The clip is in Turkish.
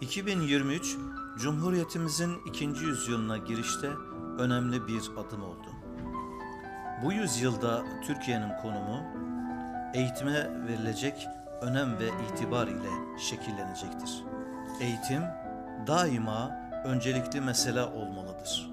2023 Cumhuriyetimizin ikinci yüzyılına girişte önemli bir adım oldu. Bu yüzyılda Türkiye'nin konumu eğitime verilecek önem ve itibar ile şekillenecektir. Eğitim daima öncelikli mesele olmalıdır.